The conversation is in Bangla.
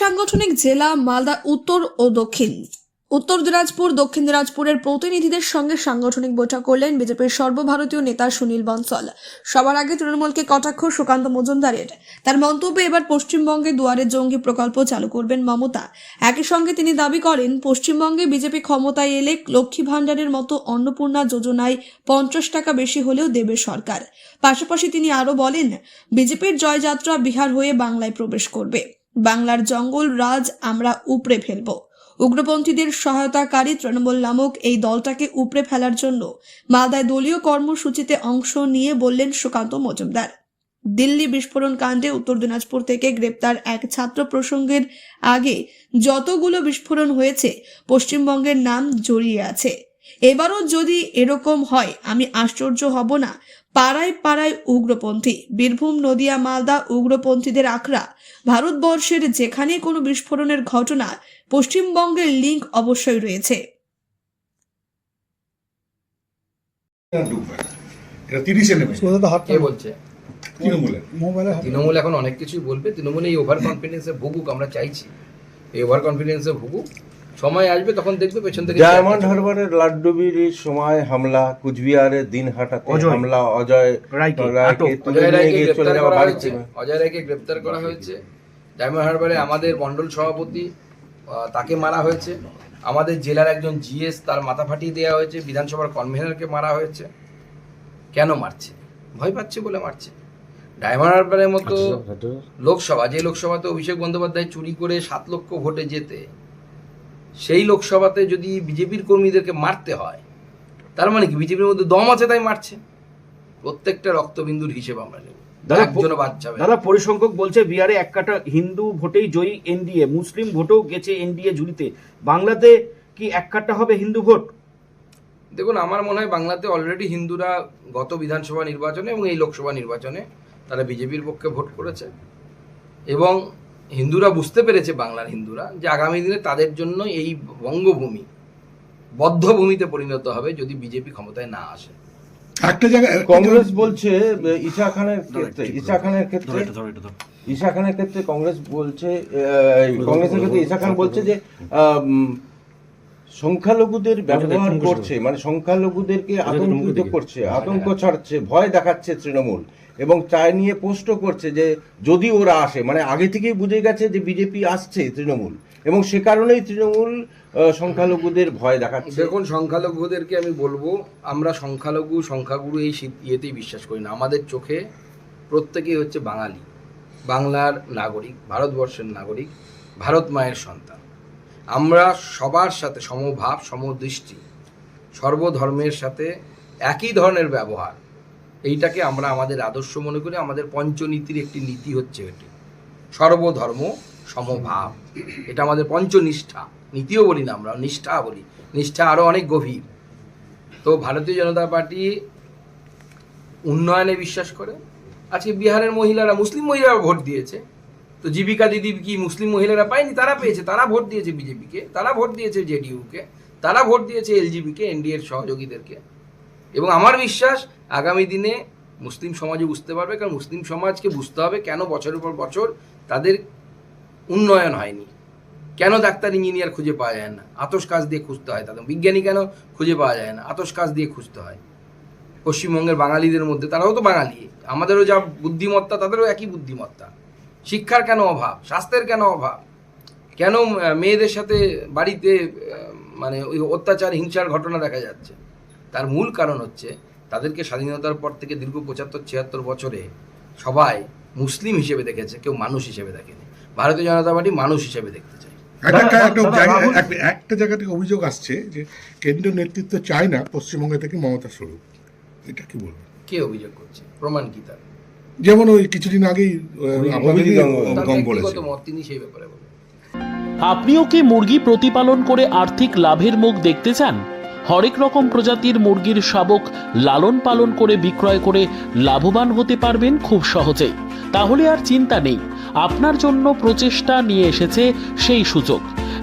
সাংগঠনিক জেলা মালদা, উত্তর ও দক্ষিণ। উত্তর দিনাজপুর, দক্ষিণ দিনাজপুরের প্রতিনিধিদের সঙ্গে সাংগঠনিক বৈঠক করলেন বিজেপির সর্বভারতীয় নেতা সুনীল বনসল সবার আগে তৃণমূলকে কটাক্ষ সুকান্ত মজুমদারের। তার মন্তব্যে এবার পশ্চিমবঙ্গে দুয়ারে জঙ্গি প্রকল্প চালু করবেন মমতা। একই সঙ্গে তিনি দাবি করেন, পশ্চিমবঙ্গে বিজেপি ক্ষমতায় এলে লক্ষ্মী ভাণ্ডারের মতো অন্নপূর্ণা যোজনায় পঞ্চাশ টাকা বেশি হলেও দেবে সরকার। পাশাপাশি তিনি আরও বলেন, বিজেপির জয়যাত্রা বিহার হয়ে বাংলায় প্রবেশ করবে। বাংলার জঙ্গল রাজ আমরা উপড়ে ফেলব। উগ্রপন্থীদের সহায়তাকারী তৃণমূল নামক এই দলটাকে উপড়ে ফেলার জন্য মালদায় দলীয় কর্মসূচিতে অংশ নিয়ে বললেন সুকান্ত মজুমদার। দিল্লি বিস্ফোরণ কাণ্ডে উত্তর দিনাজপুর থেকে গ্রেপ্তার এক ছাত্র প্রসঙ্গের আগে যতগুলো বিস্ফোরণ হয়েছে, পশ্চিমবঙ্গের নাম জড়িয়ে আছে। এবারও যদি এরকম হয় আমি আশ্চর্য হব না। পাড়ায় পাড়ায় উগ্রপন্থী বীরভূম নদিয়া মালদা উগ্রপন্থীদের আখড়া। ভারতবর্ষের যেখানে কোনো বিস্ফোরণের ঘটনা পশ্চিমবঙ্গের লিঙ্ক অবশ্যই রয়েছে। তৃণমূল এখন অনেক কিছুই বলবে। তৃণমূল এই ওভার কনফিডেন্সে ভুগুক আমরা চাইছি। এই ওভার কনফিডেন্সে ভুগুক। সময় আসবে তখন দেখবে পেছন থেকে ডায়মন্ড হারবারের লাড্ডুবির সময় হামলা কুচবিহারের দিনহাটাতে অজয়। হামলা অজয় রায়কে, চলে গ্রেপ্তার যাওয়া করা বাড়িতে হয়েছে। অজয় রায়কে গ্রেপ্তার করা হয়েছে। ডায়মন্ড হারবারে আমাদের মন্ডল সভাপতি তাকে মারা হয়েছে। আমাদের জেলার একজন জিএস তার মাথা ফাটিয়ে দেওয়া হয়েছে। বিধানসভার কনভেনারকে মারা হয়েছে। কেন মারছে? ভয় পাচ্ছে বলে মারছে। ডায়মন্ড হারবারের মতো লোকসভা যে লোকসভাতে অভিষেক বন্দ্যোপাধ্যায় চুরি করে সাত লক্ষ ভোটে যেতে সেই লোকসভাতে যদি বিজেপির কর্মীদেরকে মারতে হয় তার মানে কি? বিজেপির মধ্যে দম আছে তাই মারছে। প্রত্যেকটা রক্তবিন্দুর হিসেব আমরা নেব। দাদা, একজনও বাদ যাবে দাদা পরিসংখ্যক বলছে বিহারে এক কাটা হিন্দু ভোটেই জয়ী এনডিএ মুসলিম ভোটেও গেছে এনডিএ ঝুলিতে বাংলাতে কি এক কাটা হবে হিন্দু ভোট? দেখুন আমার মনে হয় বাংলাতে অলরেডি হিন্দুরা গত বিধানসভা নির্বাচনে এবং এই লোকসভা নির্বাচনে তারা বিজেপির পক্ষে ভোট করেছে। এবং হিন্দুরা বুঝতে পেরেছে বাংলার হিন্দুরা যে আগামী দিনে তাদের জন্য এই বঙ্গভূমি বদ্ধভূমিতে পরিণত হবে যদি বিজেপি ক্ষমতায় না আসে। একটা জায়গায় কংগ্রেস বলছে ঈশা খানের ক্ষেত্রে ইশা খানের ক্ষেত্রে ইশা খানের ক্ষেত্রে কংগ্রেস বলছে আহ, কংগ্রেসের ক্ষেত্রে ঈশা খান বলছে যে সংখ্যালঘুদের ব্যবহার করছে মানে সংখ্যালঘুদেরকে আতঙ্কিত করছে আতঙ্ক ছাড়ছে ভয় দেখাচ্ছে তৃণমূল এবং তাই নিয়ে পোস্টও করছে যে যদি ওরা আসে মানে আগে থেকেই বুঝে গেছে যে বিজেপি আসছে তৃণমূল এবং সে কারণেই তৃণমূল সংখ্যালঘুদের ভয় দেখাচ্ছে। দেখুন সংখ্যালঘুদেরকে আমি বলব আমরা সংখ্যালঘু সংখ্যাগুরু এই ইয়েতেই বিশ্বাস করি না। আমাদের চোখে প্রত্যেকেই হচ্ছে বাঙালি বাংলার নাগরিক ভারতবর্ষের নাগরিক ভারত মায়ের সন্তান। আমরা সবার সাথে সমভাব, সমদৃষ্টি, সর্বধর্মের সাথে একই ধরনের ব্যবহার। এইটাকে আমরা আমাদের আদর্শ মনে করি, আমাদের পঞ্চনীতির একটি নীতি হচ্ছে এটি। সর্বধর্ম, সমভাব, এটা আমাদের পঞ্চনিষ্ঠা। নীতিও বলি না আমরা, নিষ্ঠা বলি। নিষ্ঠা আরও অনেক গভীর। তো ভারতীয় জনতা পার্টি উন্নয়নে বিশ্বাস করে। আজকে বিহারের মহিলারা, মুসলিম মহিলারা ভোট দিয়েছে। তো জীবিকা দিদি কি মুসলিম মহিলারা পায়নি? তারা পেয়েছে, তারা ভোট দিয়েছে বিজেপিকে, তারা ভোট দিয়েছে জেডিইউকে, তারা ভোট দিয়েছে এলজিবিকে, এনডিএর সহযোগীদেরকে। এবং আমার বিশ্বাস, আগামী দিনে মুসলিম সমাজে বুঝতে পারবে, কারণ মুসলিম সমাজকে বুঝতে হবে কেন বছরের পর বছর তাদের উন্নয়ন হয়নি। কেন ডাক্তার, ইঞ্জিনিয়ার খুঁজে পাওয়া যায় না? আতস কাজ দিয়ে খুঁজতে হয় তাদের। বিজ্ঞানী কেন খুঁজে পাওয়া যায় না? আতস কাজ দিয়ে খুঁজতে হয়। পশ্চিমবঙ্গের বাঙালিদের মধ্যে, তারাও তো বাঙালি। আমাদেরও যা বুদ্ধিমত্তা, তাদেরও একই বুদ্ধিমত্তা। শিক্ষার কেন অভাব? স্বাস্থ্যের কেন অভাব? কেন মেয়েদের সাথে বাড়িতে মানে ওই অত্যাচার হিংসার ঘটনা দেখা যাচ্ছে? তার মূল কারণ হচ্ছে তাদেরকে স্বাধীনতার পর থেকে দীর্ঘ পঁচাত্তর ছিয়াত্তর বছরে সবাই মুসলিম হিসেবে দেখেছে কেউ মানুষ হিসেবে দেখেনি। ভারতীয় জনতা পার্টি মানুষ হিসেবে দেখতে চায়। একটা জায়গা থেকে অভিযোগ আসছে যে কেন্দ্রীয় নেতৃত্ব চায় না পশ্চিমবঙ্গ থেকে মমতা স্বরূপ। এটা কি বলবেন? কে অভিযোগ করছে? প্রমাণ কি তার? যেমন ওই কিছুদিন আগেই গম বলেছে। তিনি সেই ব্যাপারে আপনিও কি মুরগি প্রতিপালন করে আর্থিক লাভের মুখ দেখতে চান? হরেক রকম প্রজাতির মুরগির শাবক লালন পালন করে বিক্রয় করে লাভবান হতে পারবেন খুব সহজেই। তাহলে আর চিন্তা নেই আপনার জন্য প্রচেষ্টা নিয়ে এসেছে সেই সুযোগ।